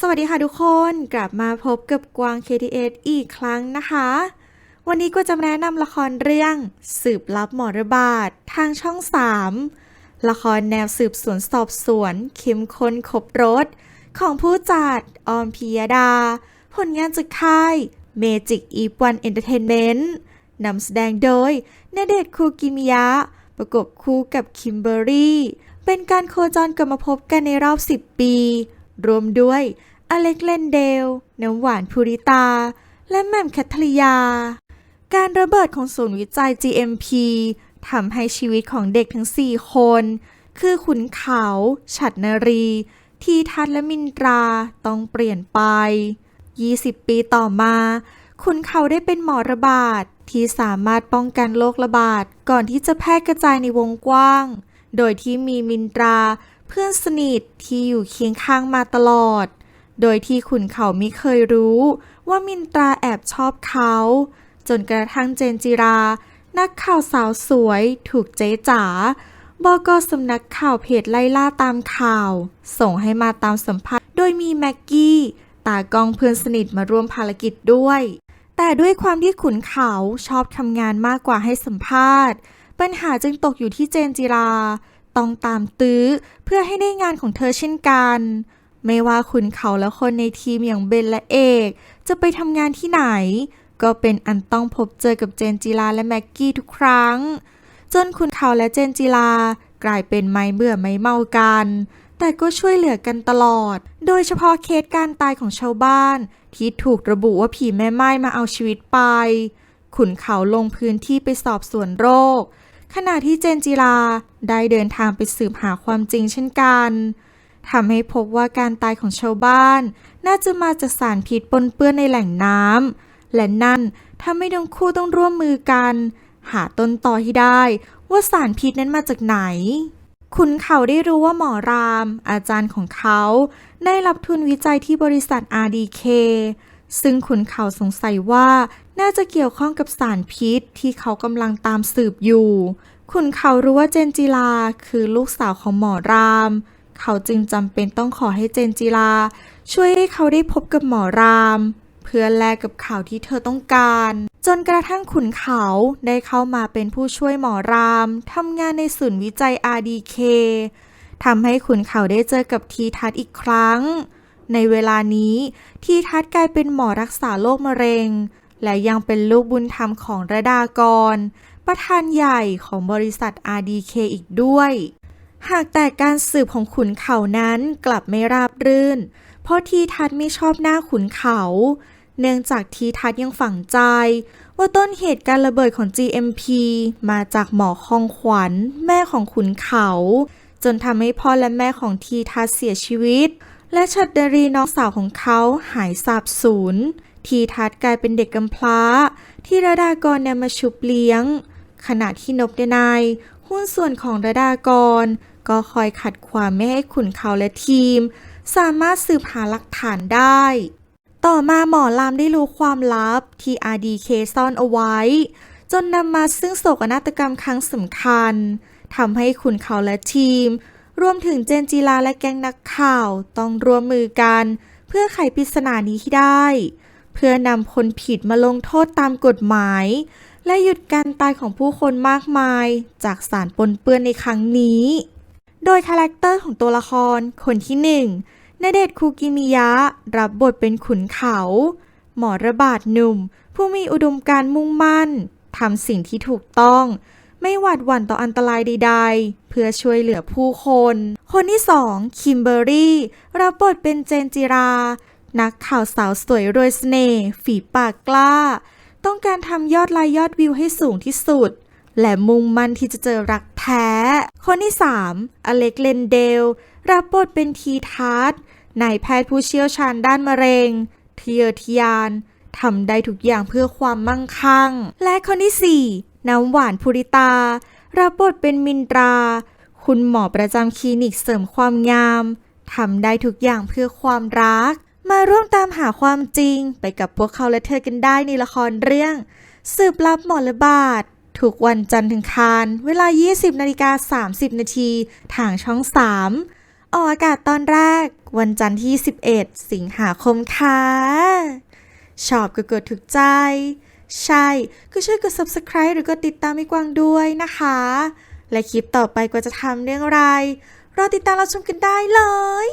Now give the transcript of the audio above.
สวัสดีค่ะทุกคนกลับมาพบกับกวาง KTS อีกครั้งนะคะ วันนี้ก็จะมาแนะนำละครเรื่องสืบลับหมอระบาดทางช่อง 3 ละครแนวสืบสวนสอบสวนเข้มข้นครบรถของผู้จัดออมพิยดา ผลงานจากค่าย Magic e 1 Entertainment นำแสดงโดยณเดชคูกิมิยะ ประกบคู่กับคิมเบอร์รี่ เป็นการโคจรกลับมาพบกันในรอบ 10 ปี รวมด้วยอเล็กเลนเดล น้ำหวานภูริตา และแม่มแคทริยา การระเบิดของศูนย์วิจัย GMP ทำให้ชีวิตของเด็กทั้ง 4 คน คือขุนเขา ฉัดนรี ทีทัศน์และมินตราต้องเปลี่ยนไป 20 ปีต่อมา ขุนเขาได้เป็นหมอระบาด ที่สามารถป้องกันโรคระบาด ก่อนที่จะแพร่กระจายในวงกว้าง โดยที่มีมินตรา เพื่อนสนิทที่อยู่เคียงข้างมาตลอด โดยที่ขุนเขาม่เคยรู้ว่ามินตราแอบชอบเขา จนกระทั่งเจนจิรา นักข่าวสาวสวยถูกเจ๊จ๋าบกสำนักข่าวเพจไล่ล่าตามข่าว ส่งให้มาตามสัมภาษณ์โดยมีแม็กกี้ ตากองเพื่อนสนิทมาร่วมภารกิจด้วย แต่ด้วยความที่ขุนเขาชอบทำงานมากกว่าให้สัมภาษณ์ ปัญหาจึงตกอยู่ที่เจนจิรา ต้องตามตื้อเพื่อให้ได้งานของเธอเช่นกัน ไม่ว่าขุนเขาและคนในทีมอย่างเบนและเอก จะไปทำงานที่ไหน ก็เป็นอันต้องพบเจอกับเจนจิลาและแม็กกี้ทุกครั้ง จนขุนเขาและเจนจิลากลายเป็นไม้เบื่อไม้เมากัน แต่ก็ช่วยเหลือกันตลอด โดยเฉพาะเคสการตายของชาวบ้าน ที่ถูกระบุว่าผีแม่ไม้มาเอาชีวิตไป ขุนเขาลงพื้นที่ไปสอบสวนโรค ขณะที่เจนจิลาได้เดินทางไปสืบหาความจริงเช่นกันทำให้พบว่าการตายของชาวบ้าน น่าจะมาจากสารพิษปนเปื้อนในแหล่งน้ำและนั่นทำให้ทั้งคู่ต้องร่วมมือกัน หาต้นตอให้ได้ว่าสารพิษนั้นมาจากไหนขุนเขาได้รู้ว่าหมอราม อาจารย์ของเขา ได้รับทุนวิจัยที่บริษัท RDK ซึ่งขุนเขาสงสัยว่าน่าจะเกี่ยวข้องกับสารพิษที่เขากำลังตามสืบอยู่ ขุนเขารู้ว่าเจนจิลาคือลูกสาวของหมอราม เขาจึงจำเป็นต้องขอให้เจนจิลา ช่วยให้เขาได้พบกับหมอราม เพื่อแลกกับข่าวที่เธอต้องการ จนกระทั่งขุนเขาได้เข้ามาเป็นผู้ช่วยหมอรามทำงานในศูนย์วิจัย RDK ทำให้ขุนเขาได้เจอกับทีทัศน์อีกครั้ง ในเวลานี้ทีทัศน์กลายเป็นหมอรักษาโรคมะเร็ง และยังเป็นลูกบุญธรรมของระดากร ประธานใหญ่ของบริษัท RDK อีกด้วย หากแต่การสืบของขุนเขานั้นกลับไม่ราบรื่น เพราะทีทัศน์ไม่ชอบหน้าขุนเขา เนื่องจากทีทัศน์ยังฝังใจ ว่าต้นเหตุการระเบิดของ GMP มาจากหมอคองขวัญ แม่ของขุนเขา จนทำให้พ่อและแม่ของทีทัศน์เสียชีวิต และชัดดารีน้องสาวของเขาหายสาบสูญ ทีทัศกลายเป็นเด็กกำพร้า ที่ระดากรนำมาชุบเลี้ยง ขณะที่นบเดนายหุ้นส่วนของระดากร ก็คอยขัดขวางไม่ให้ขุนเขาและทีม สามารถสืบหาหลักฐานได้ ต่อมาหมอลามได้รู้ความลับที่ RDK ซ่อนเอาไว้ จนนำมาซึ่งโศกนาฏกรรมครั้งสำคัญทำให้ขุนเขาและทีม รวมถึงเจนจีลาและแก๊งนักข่าวต้องร่วมมือกัน เพื่อไขปริศนานี้ให้ได้ เพื่อนำคนผิดมาลงโทษตามกฎหมาย และหยุดการตายของผู้คนมากมาย จากสารปนเปื้อนในครั้งนี้ โดยคาแรคเตอร์ของตัวละครคนที่หนึ่งณเดชคูกิมิยะ รับบทเป็นขุนเขา หมอระบาดหนุ่ม ผู้มีอุดมการณ์มุ่งมั่นทำสิ่งที่ถูกต้อง ไม่หวาดหวั่นต่ออันตรายใดๆ เพื่อช่วยเหลือผู้คน คนที่สองคิมเบอรี่รับบทเป็นเจนจิรา นักข่าวสาวสวยรวยเสน่ห์ฝีปากกล้า ต้องการทำยอดไลค์ยอดวิวให้สูงที่สุด และมุ่งมั่นที่จะเจอรักแท้ คนที่3อเล็กเลนเดล รับบทเป็นทีทัศน์นายแพทย์ผู้เชี่ยวชาญด้านมะเร็งเทะเยทยานทำได้ทุกอย่างเพื่อความมั่งคั่ง และคนที่4 น้ำหวานภูริตา รับบทเป็นมินตรา คุณหมอประจำคลินิกเสริมความงามทำได้ทุกอย่างเพื่อความรัก มาร่วมตามหาความจริงไปกับพวกเขาและเธอกันได้ในละครเรื่อง สืบลับหมอระบาดทุกวันจันทร์ถึงคารเวลา 20นาฬิกา30 นาทีทางช่อง 3 ออกอากาศตอนแรก วันจันทร์ที่ 11 สิงหาคมค่ะ ชอบก็กดถูกใจ ใช่ ก็ช่วยกด subscribe หรือกดติดตามมิกวางด้วยนะคะ และคลิปต่อไปกว่าจะทำเรื่องอะไร รอติดตามเราชมกันได้เลย